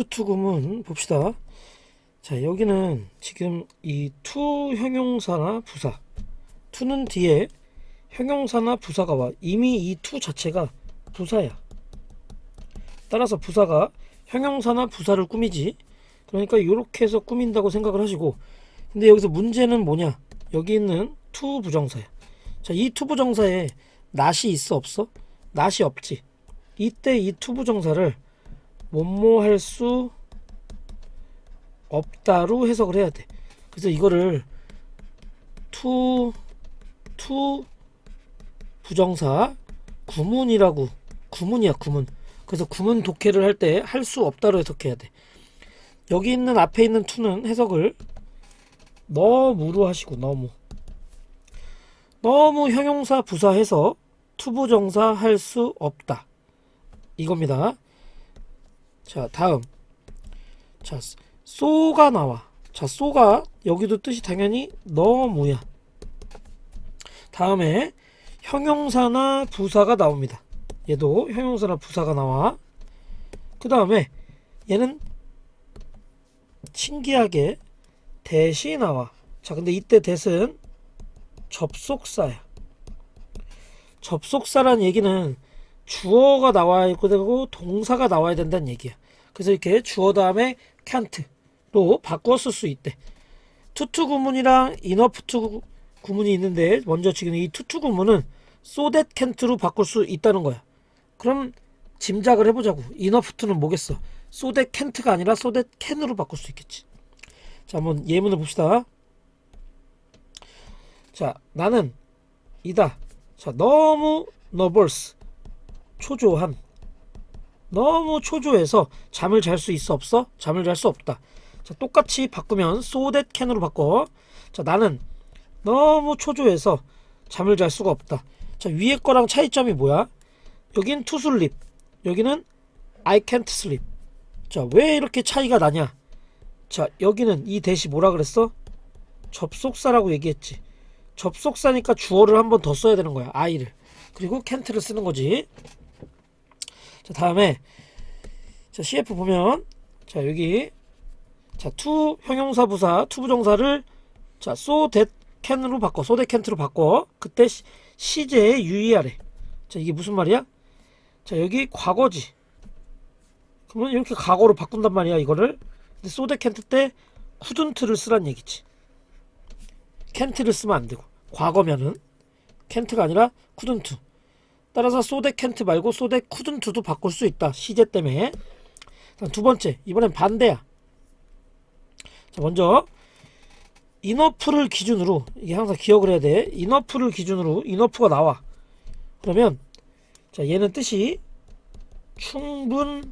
투투구문 봅시다. 자, 여기는 지금 이 투 형용사나 부사. 투는 뒤에 형용사나 부사가 와. 이미 이 투 자체가 부사야. 따라서 부사가 형용사나 부사를 꾸미지. 그러니까 이렇게 해서 꾸민다고 생각을 하시고. 근데 여기서 문제는 뭐냐? 여기 있는 투 부정사야. 자, 이 투 부정사에 낫이 있어 없어? 낫이 없지. 이때 이 투 부정사를 뭐뭐 할 수 없다로 해석을 해야 돼. 그래서 이거를 투, 투 부정사 구문이라고 구문이야 구문. 그래서 구문 독해를 할 때 할 수 없다로 해석해야 돼. 여기 있는 앞에 있는 투는 해석을 너무로 하시고 너무 너무 형용사 부사해서 투부정사 할 수 없다. 이겁니다. 자, 다음. 자, 쏘가 나와. 자, 쏘가 여기도 뜻이 당연히 너무야. 다음에 형용사나 부사가 나옵니다. 얘도 형용사나 부사가 나와. 그 다음에 얘는 신기하게 대시 나와. 자, 근데 이때 대은 접속사야. 접속사란 얘기는 주어가 나와야 되고 동사가 나와야 된다는 얘기야. 그래서 이렇게 주어 다음에 can't로 바꾸어 쓸수 있대. 투투 구문이랑 enough to 구문이 있는데 먼저 지금 이 투투 구문은 so that can't로 바꿀 수 있다는 거야. 그럼 짐작을 해보자고. enough to는 뭐겠어? so that can't가 아니라 so that can으로 바꿀 수 있겠지. 자, 한번 예문을 봅시다. 자, 나는 이다. 자, 너무 nervous. 초조함. 너무 초조해서 잠을 잘 수 있어 없어? 잠을 잘 수 없다. 자, 똑같이 바꾸면 so that can으로 바꿔. 자, 나는 너무 초조해서 잠을 잘 수가 없다. 자, 위에 거랑 차이점이 뭐야? 여긴 to sleep. 여기는 I can't sleep. 자, 왜 이렇게 차이가 나냐? 자, 여기는 이 대시 뭐라 그랬어? 접속사라고 얘기했지. 접속사니까 주어를 한 번 더 써야 되는 거야. I를. 그리고 can't를 쓰는 거지. 자 다음에 자 CF 보면 자 여기 자 to 형용사 부사 to 부정사를 자 so that can으로 바꿔 so that can't로 바꿔. 그때 시- 시제에 유의하래. 자 이게 무슨 말이야? 자 여기 과거지. 그러면 이렇게 과거로 바꾼단 말이야 이거를. 근데 so that can't 때 couldn't를 쓰란 얘기지. can't를 쓰면 안 되고 과거면은. can't가 아니라 couldn't 따라서 소데 캔트 말고 소데 쿠든트도 바꿀 수 있다. 시제 때문에. 다음 두 번째. 이번엔 반대야. 자, 먼저 이너프를 기준으로 이게 항상 기억을 해야 돼. 이너프를 기준으로 이너프가 나와. 그러면 자, 얘는 뜻이 충분히라는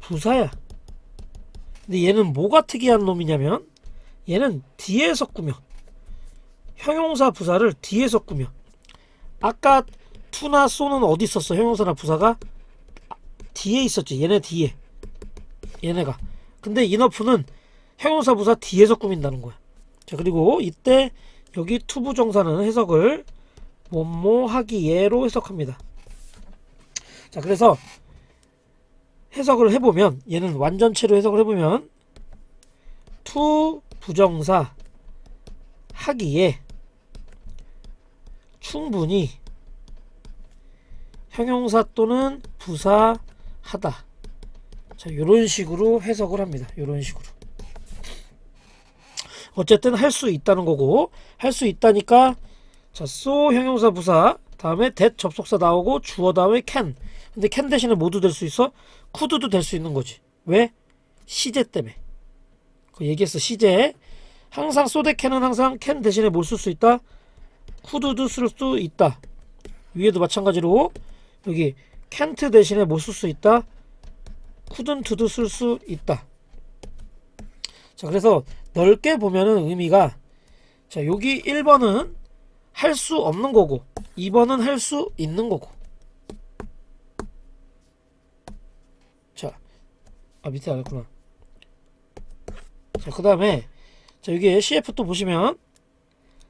부사야. 근데 얘는 뭐가 특이한 놈이냐면 얘는 뒤에서 꾸며. 형용사 부사를 뒤에서 꾸며. 아까 투나 쏘는 어디 있었어? 형용사나 부사가 아, 뒤에 있었지. 얘네 뒤에. 얘네가. 근데 이너프는 형용사 부사 뒤에서 꾸민다는 거야. 자 그리고 이때 여기 투부 정사는 해석을 뭐뭐 하기예로 해석합니다. 자 그래서 해석을 해보면 얘는 완전체로 해석을 해보면 투 부정사 하기에 충분히 형용사 또는 부사 하다. 자, 요런 식으로 해석을 합니다. 요런 식으로. 어쨌든 할 수 있다는 거고 할 수 있다니까 자, so 형용사 부사 다음에 that 접속사 나오고 주어 다음에 can. 근데 can 대신에 모두 될 수 있어? could도 될 수 있는 거지. 왜? 시제 때문에. 그 얘기했어. 시제. 항상 so that can은 항상 can 대신에 뭘 쓸 수 있다? 쿠드도 쓸 수 있다. 위에도 마찬가지로 여기 can't 대신에 뭐쓸수 있다? couldn't도 쓸 수 있다. 자, 그래서 넓게 보면은 의미가 자, 여기 1번은 할 수 없는 거고 2번은 할 수 있는 거고. 자, 아 밑에 안 했구나. 자, 그 다음에 자, 여기 CF 또 보시면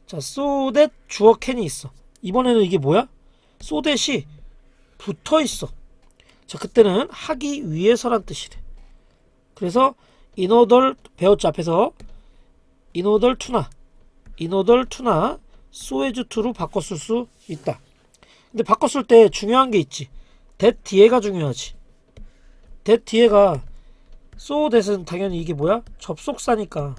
자, so 주어 can이 있어. 이번에는 이게 뭐야? that이 붙어 있어. 자 그때는 하기 위해서란 뜻이래. 그래서 order 배웠지 앞에서 in order to나 so as to로 바꿨을 수 있다. 근데 바꿨을 때 중요한 게 있지. that 뒤에가 중요하지. that 뒤에가 so that은 당연히 이게 뭐야? 접속사니까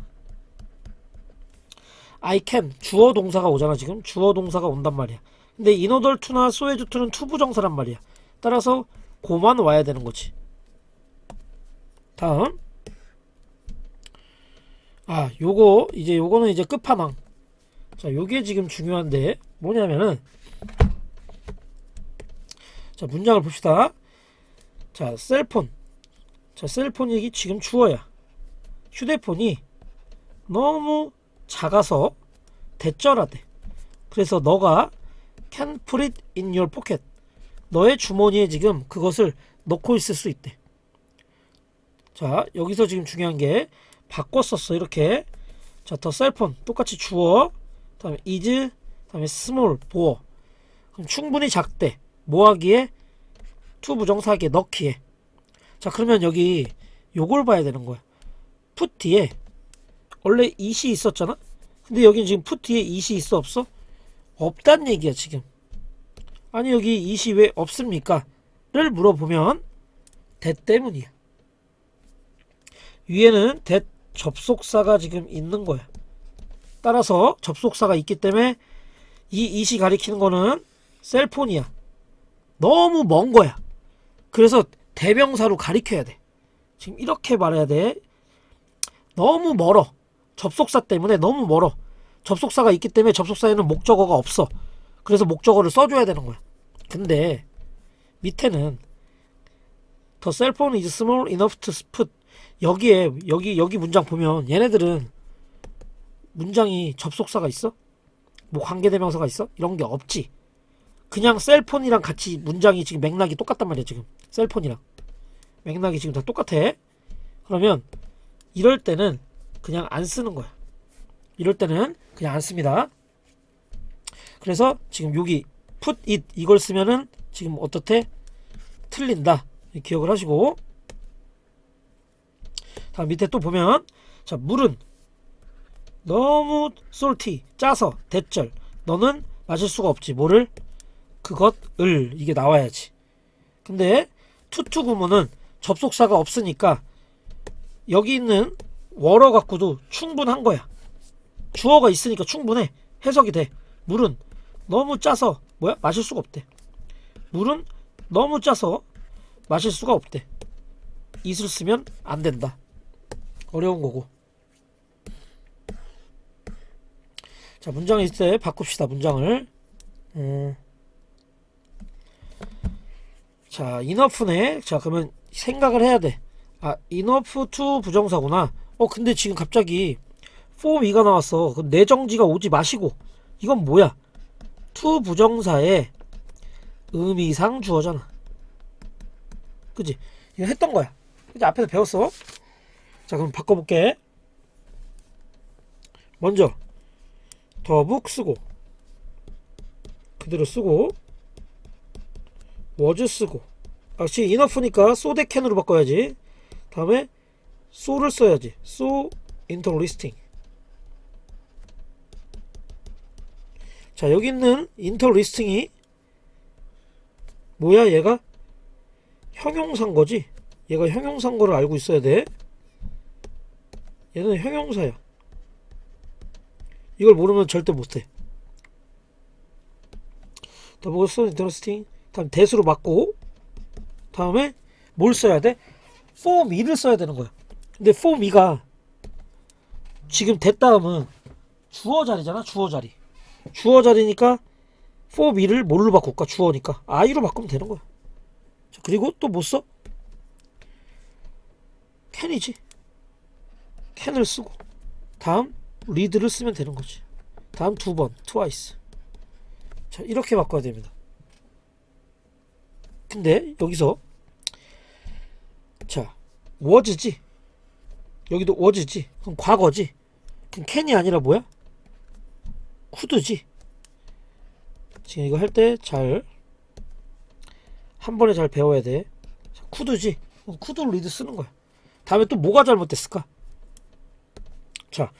I can. 주어 동사가 오잖아 지금. 주어 동사가 온단 말이야. 근데 in order to나 so as to는 투부정사란 말이야. 따라서 고만 와야 되는 거지. 다음. 아 요거 이제 요거는 이제 끝판왕. 자 요게 지금 중요한데 뭐냐면은 자 문장을 봅시다. 자 셀폰 자 셀폰이 지금 주어야. 휴대폰이 너무 작아서 대절하대. 그래서 너가 can put it in your pocket. 너의 주머니에 지금 그것을 넣고 있을 수 있대. 자 여기서 지금 중요한 게 바꿨었어 이렇게. 자 더 셀폰 똑같이 주어 다음에 is 다음에 small 보어. 그럼 충분히 작대. 뭐 하기에? 투 부정사기에 넣기에. 자 그러면 여기 요걸 봐야 되는 거야. put 뒤에 원래 it이 있었잖아 근데 여기 지금 뒤에 it이 있어 없어 없단 얘기야 지금 아니 여기 it이 왜 없습니까 를 물어보면 that 때문이야 위에는 that 접속사가 지금 있는 거야. 따라서 접속사가 있기 때문에 이 이시 가리키는 거는 셀폰이야. 너무 먼 거야. 그래서 대명사로 가리켜야 돼. 지금 이렇게 말해야 돼. 너무 멀어. 접속사 때문에 너무 멀어. 접속사가 있기 때문에 접속사에는 목적어가 없어. 그래서 목적어를 써줘야 되는 거야. 근데 밑에는 cell phone is small enough to put 여기에 여기 여기 문장 보면 얘네들은 문장이 접속사가 있어? 뭐 관계대명사가 있어? 이런 게 없지. 그냥 셀폰이랑 같이 문장이 지금 맥락이 똑같단 말이야 지금 셀폰이랑 맥락이 지금 다 똑같아. 그러면 이럴 때는 그냥 안 쓰는 거야. 이럴 때는 그냥 안 씁니다. 그래서 지금 여기 put it 이걸 쓰면은 지금 어떻게 틀린다. 기억을 하시고. 다음 밑에 또 보면 자 물은 너무 salty 짜서 대절. 너는 마실 수가 없지. 뭐를? 그것을. 이게 나와야지. 근데 투투 구문은 접속사가 없으니까 여기 있는 월어 갖고도 충분한 거야 주어가 있으니까 충분해 해석이 돼 물은 너무 짜서 뭐야 마실 수가 없대 물은 너무 짜서 마실 수가 없대 이슬 쓰면 안 된다 어려운 거고. 자, 문장이 있을 때 바꿉시다, 문장을. 음. 자, enough네. 자, 그러면 생각을 해야 돼. 아, enough to 부정사구나. 어, 근데 지금 갑자기 for me가 나왔어. 그럼 내정지가 오지 마시고. 이건 뭐야? to 부정사의 의미상 주어잖아. 그지? 이거 했던 거야. 그지? 앞에서 배웠어. 자 그럼 바꿔볼게 먼저 더북 쓰고 그대로 쓰고 워즈 쓰고 역시 이너프니까 소데캔으로 바꿔야지 다음에 소를 써야지 소 인터 리스팅 자 여기 있는 인터 리스팅이 뭐야 얘가 형용사인 거지 얘가 형용사인 거를 알고 있어야 돼 얘는 형용사야. 이걸 모르면 절대 못해. 더 보고 소 인터스팅 다음 대수로 맞고 다음에 뭘 써야 돼? for me를 써야 되는 거야. 근데 for me가 지금 됐다 음은 주어 자리잖아. 주어 자리. 주어 자리니까 for me를 뭘로 바꿀까? 주어니까 I로 바꾸면 되는 거야. 자, 그리고 또뭐 써? can이지. 캔을 쓰고 다음 리드를 쓰면 되는 거지. 다음 두 번, twice. 자, 이렇게 바꿔야 됩니다. 근데 여기서 자, was지. 여기도 was지. 그럼 과거지. 그럼 캔이 아니라 뭐야? could지. 지금 이거 할 때 잘 한 번에 잘 배워야 돼. 자, 쿠드지. 그럼 쿠드로 리드 쓰는 거야. 다음에 또 뭐가 잘못됐을까? 자,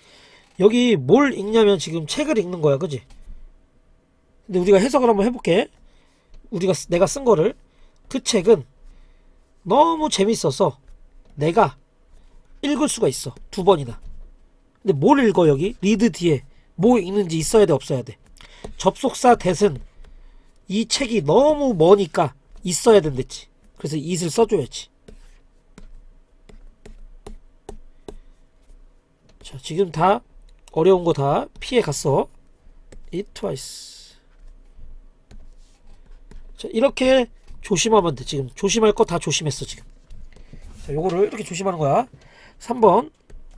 여기 뭘 읽냐면 지금 책을 읽는 거야, 그지? 근데 우리가 해석을 한번 해볼게. 우리가 쓰- 내가 쓴 거를 그 책은 너무 재밌어서 내가 읽을 수가 있어 두 번이나. 근데 뭘 읽어 여기 리드 뒤에 뭐 읽는지 있어야 돼 없어야 돼. 접속사 대은 이 책이 너무 머니까 있어야 된댔지. 그래서 it을 써줘야지. 자 지금 다 어려운 거 다 피해 갔어. it twice. 자 이렇게 조심하면 돼 지금 조심할 거 다 조심했어 지금. 자 요거를 이렇게 조심하는 거야. 3번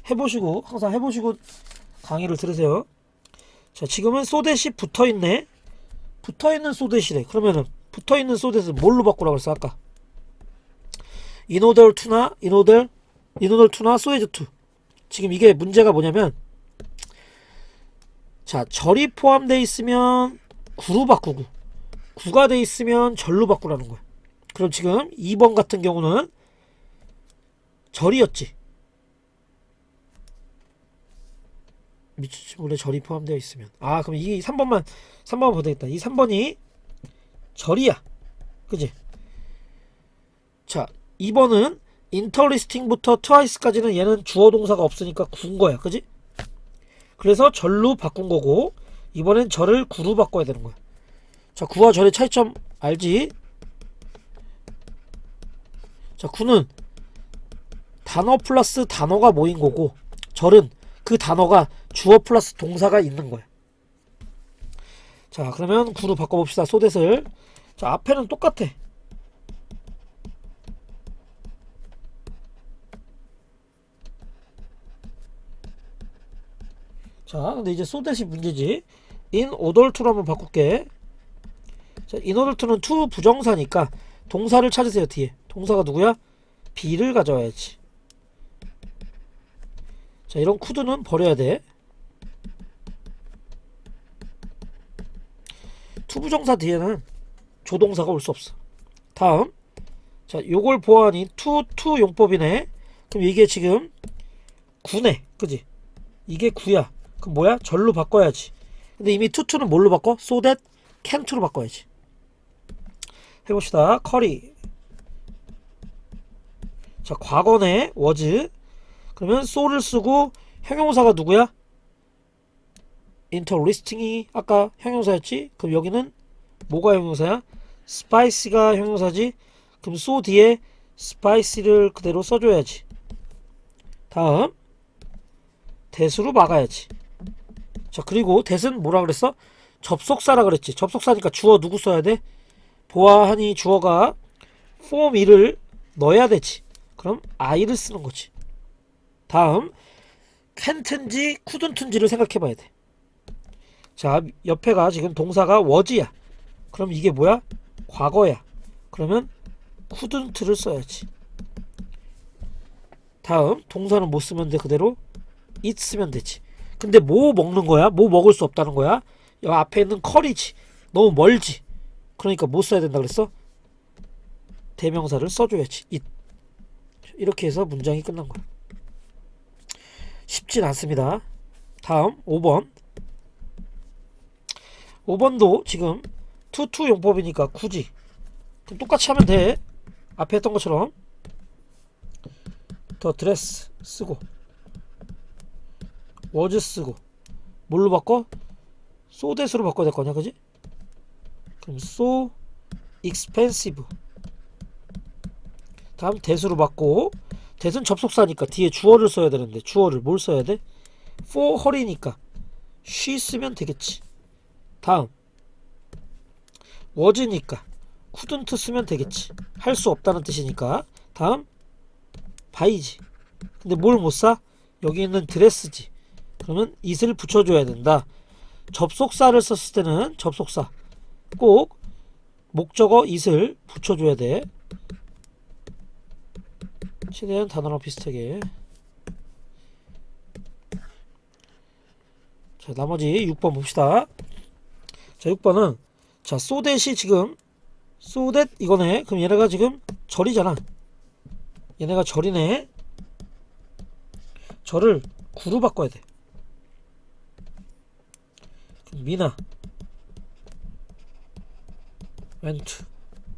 해보시고 항상 해보시고 강의를 들으세요. 자 지금은 소댓이 붙어있네. 붙어있는 소댓이래. 그러면은 붙어있는 소댓을 뭘로 바꾸라고 그랬어 아까? 인오덜 2나 인오덜 인오덜 2나 소에즈 2 지금 이게 문제가 뭐냐면 자 절이 포함되어 있으면 구로 바꾸고 구가 돼 있으면 절로 바꾸라는 거야. 그럼 지금 2번 같은 경우는 절이었지. 미치지 원래 절이 포함되어 있으면 아 그럼 이 3번만 3번 보면 되겠다. 이 3번이 절이야. 그지? 자 2번은 인터리스팅부터 트와이스까지는 얘는 주어 동사가 없으니까 구인 거야. 그지? 그래서 절로 바꾼 거고 이번엔 절을 구로 바꿔야 되는 거야. 자, 구와 절의 차이점 알지? 자, 구는 단어 플러스 단어가 모인 거고 절은 그 단어가 주어 플러스 동사가 있는 거야. 자, 그러면 구로 바꿔봅시다. 소댓을. 자, 앞에는 똑같아. 자, 근데 이제 소댓이 문제지. in order to로 한번 바꿀게. 자, in order to는 to 부정사니까 동사를 찾으세요, 뒤에. 동사가 누구야? be를 가져와야지. 자, 이런 could는 버려야 돼. to 부정사 뒤에는 조동사가 올 수 없어. 다음. 자, 요걸 to to 용법이네. 그럼 이게 지금 9네. 그지? 이게 9야. 그럼 뭐야? 절로 바꿔야지. 근데 이미 투투는 뭘로 바꿔? so that can to로 바꿔야지. 해봅시다. 커리. 자, 과거네 was. 그러면 so를 쓰고 형용사가 누구야? interesting이 아까 형용사였지? 그럼 여기는 뭐가 형용사야? spicy가 형용사지? 그럼 so 뒤에 spicy를 그대로 써줘야지. 다음 대수로 막아야지. 자 그리고 대은 뭐라 그랬어? 접속사라 그랬지. 접속사니까 주어 누구 써야 돼? 보아하니 주어가 form 1을 넣어야 되지. 그럼 I를 쓰는 거지. 다음 can't인지 couldn't인지를 생각해 봐야 돼. 자 옆에가 지금 동사가 was야. 그럼 이게 뭐야? 과거야. 그러면 couldn't를 써야지. 다음 동사는 못 쓰면 돼 그대로 it 쓰면 되지. 근데 뭐 먹는 거야? 뭐 먹을 수 없다는 거야? 여 앞에 있는 컬이지. 너무 멀지. 그러니까 못 써야 된다 그랬어? 대명사를 써줘야지. it. 이렇게 해서 문장이 끝난 거야. 쉽진 않습니다. 다음 5번. 5번도 지금 투투 용법이니까 굳이 그럼 똑같이 하면 돼. 앞에 했던 것처럼 더 드레스 쓰고 was 쓰고 뭘로 바꿔? that으로 바꿔야 될 거냐 그지? 그럼 so expensive 다음 that으로 바꾸 고 that은 접속사니까 뒤에 주어를 써야 되는데 주어를 뭘 써야 돼? for her이니까. She 쓰면 되겠지. 다음. was니까. couldn't 쓰면 되겠지. 할 수 없다는 뜻이니까. 다음. by지. 근데 뭘 못 사? 여기 있는 드레스지. 그러면 it을 붙여줘야 된다. 접속사를 썼을 때는 접속사. 꼭 목적어 it을 붙여줘야 돼. 최대한 단어랑 비슷하게. 자 나머지 6번 봅시다. 자 6번은 자 that이 지금 that 이거네. 그럼 얘네가 지금 절이잖아. 얘네가 절이네. 절을 구로 바꿔야 돼. 미나 웬트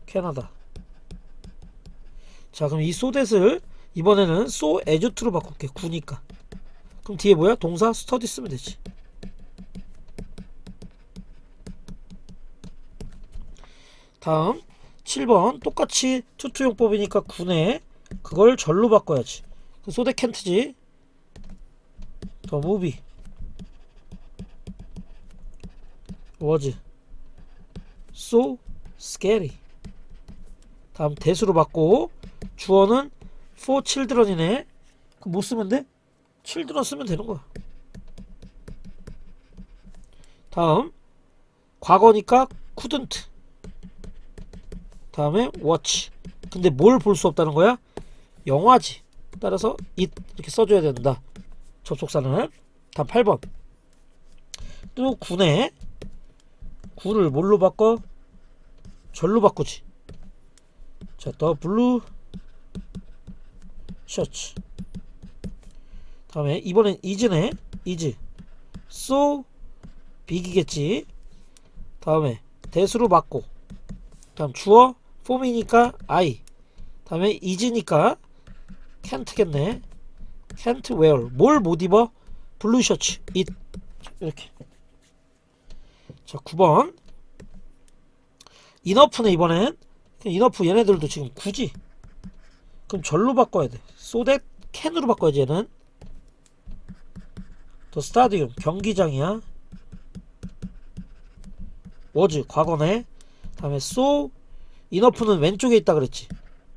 캐나다 자 그럼 이 소댓을 이번에는 소 에주트로 바꿀게 구니까. 그럼 뒤에 뭐야? 동사 스터디 쓰면 되지. 다음 7번 똑같이 투투용법이니까 군에 그걸 절로 바꿔야지. 그 소대 캔트지. 더 무비. was so scary 다음 대수로 바꿔 주어는 for children이네. 그럼 뭐 쓰면 돼? children 쓰면 되는 거야. 다음 과거니까 couldn't. 다음에 watch. 근데 뭘 볼 수 없다는 거야? 영화지. 따라서 it 이렇게 써줘야 된다. 접속사는 다음 8번. 또 군에 구를 뭘로 바꿔? 절로 바꾸지. 자, 더 블루 셔츠. 다음에 이번엔 이즈네. 이즈. So 빅이겠지. 다음에 대수로 바꿔 다음 주어 폼이니까 I. 다음에 이즈니까 can't겠네. can't wear. 뭘 못 입어? 블루 셔츠 it. 이렇게. 자 9번. 인어프네 이번엔. 인어프 얘네들도 지금 굳이 그럼 절로 바꿔야 돼. That can으로 바꿔야지 얘는. 더 스타디움 경기장이야. was 과거네. 다음에 so 인어프는 왼쪽에 있다 그랬지.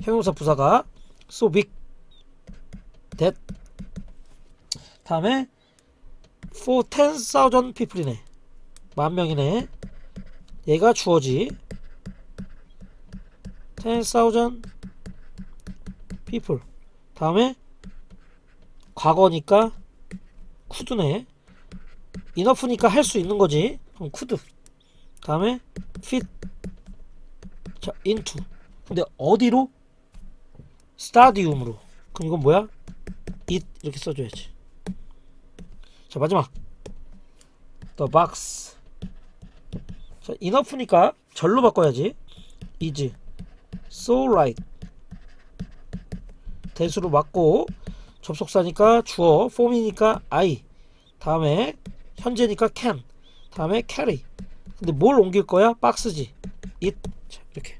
형용사 부사가. big that. 다음에 for 10,000 people이네. 만 명이네. 얘가 주어지. 10,000 people 다음에 과거니까 could네. enough니까 할 수 있는 거지. 그럼 could. 다음에 fit. 자 into. 근데 어디로? 스타디움으로. 그럼 이건 뭐야? it 이렇게 써줘야지. 자 마지막. the box. 자 enough니까 절로 바꿔야지. is. so right 대수로 맞고 접속사니까 주어 폼이니까 I 다음에 현재니까 can 다음에 carry. 근데 뭘 옮길 거야? 박스지. it. 자, 이렇게